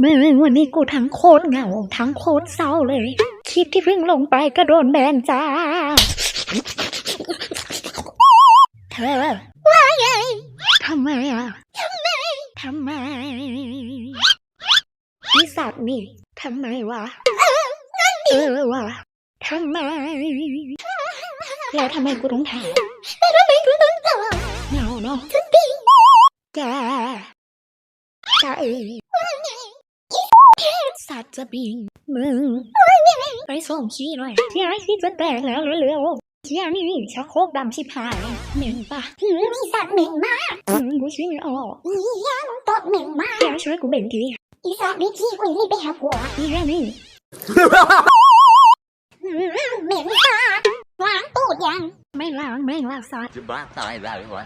แม่งวันนี้กูทั้งโคตรเหงาทั้งโคตรเศร้าเลยคลิปที่เพิ่งลงไปก็โดนแบนจ้า เธอว่าไงทำไมอะทำไมทำไมนิสัตว์นี่ทำไมวะเออวะทำไมแล้วทำไมกูต้องถามแล้วทำไมกูต้องถามเหงาเนาะแกแกเอ๋สั ตว์จะบิงมึงไปส่งขี้หน่อยที่ไอ้ที่จะแตกแล้วเร็วๆที่นี่ชักโครกดำชิบหายเหม็นปะมีสัตว์เหม็นมากอืมกูช่วยไม่ออกอีย่ามึงตดเหม็นมากแกช่วยกูเบ่งทีอีสัตว์นี่ขี้กูรีบไปหาผัวนี่แค่นี้เหม็นมากล้างตูดยัง ไม่ล้างไม่ล้างสัตว์จะบ้าตายได้หรือวะ